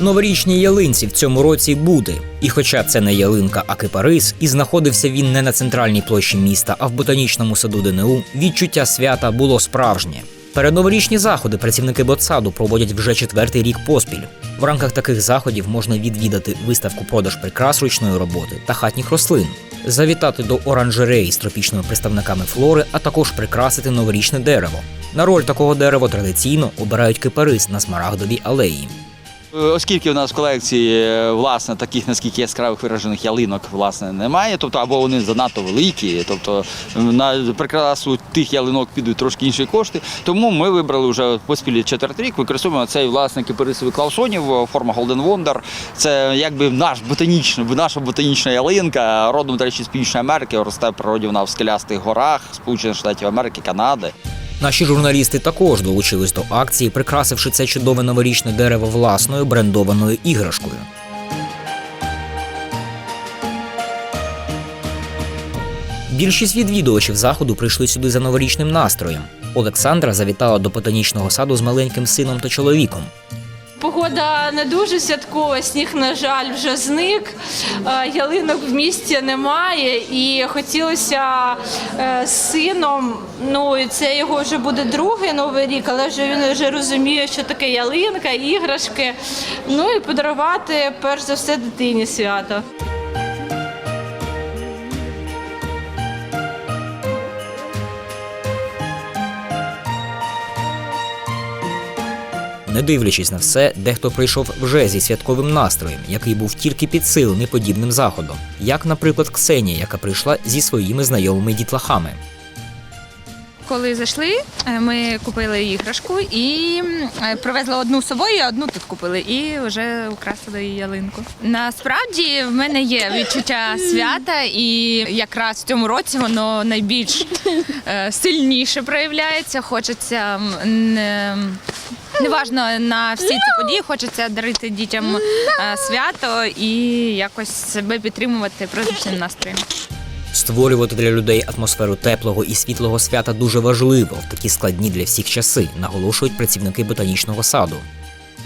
Новорічній ялинці в цьому році буде. І хоча це не ялинка, а кипарис, і знаходився він не на центральній площі міста, а в ботанічному саду ДНУ, відчуття свята було справжнє. Передноворічні заходи працівники ботсаду проводять вже четвертий рік поспіль. В рамках таких заходів можна відвідати виставку продаж прикрас ручної роботи та хатніх рослин, завітати до оранжереї з тропічними представниками флори, а також прикрасити новорічне дерево. На роль такого дерева традиційно обирають кипарис на смарагдовій алеї. Е, Оскільки в нас в колекції е, власне таких наскільки яскравих виражених ялинок власне немає, тобто або вони занадто великі, тобто на прикрасу тих ялинок підуть трошки інші кошти. Тому ми вибрали вже поспіль четвертий рік. Використовуємо цей власне кипарисовий клаусонів, е, форма Golden Wonder. Це якби наш ботанічний, наша ботанічна ялинка, родом, до речі, з Північної Америки, росте в природі вона в скелястих горах Сполучених Штатів Америки, Канади. Наші журналісти також долучились до акції, прикрасивши це чудове новорічне дерево власною брендованою іграшкою. Більшість відвідувачів заходу прийшли сюди за новорічним настроєм. Олександра завітала до ботанічного саду з маленьким сином та чоловіком. Погода не дуже святкова, сніг, на жаль, вже зник. Е, Ялинок в місті немає, і хотілося е, з сином. Ну і це його вже буде другий новий рік, але вже він вже розуміє, що таке ялинка, іграшки. Ну і подарувати перш за все дитині свято. Не дивлячись на все, дехто прийшов вже зі святковим настроєм, який був тільки підсилений подібним заходом, як, наприклад, Ксенія, яка прийшла зі своїми знайомими дітлахами. Коли зайшли, е, ми купили іграшку і е, привезли одну з собою, а одну тут купили, і вже украсили її ялинку. Насправді в мене є відчуття свята, і якраз в цьому році воно найбільш е, сильніше проявляється. Хочеться не. Неважно на всі ці події, хочеться дарити дітям е, свято і якось себе підтримувати праздничним настроєм. Створювати для людей атмосферу теплого і світлого свята дуже важливо в такі складні для всіх часи, наголошують працівники ботанічного саду.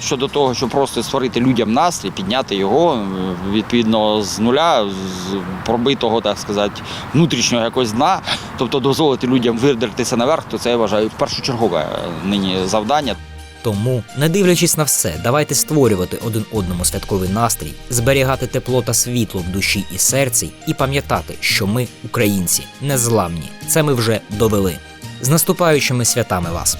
Щодо того, щоб просто створити людям настрій, підняти його е, відповідно з нуля, з пробитого, так сказати, внутрішнього якогось дна, тобто дозволити людям видертися наверх, то це я вважаю першочергове е, нині завдання. Тому, не дивлячись на все, давайте створювати один одному святковий настрій, зберігати тепло та світло в душі і серці, і пам'ятати, що ми, українці, незламні. Це ми вже довели. З наступаючими святами вас!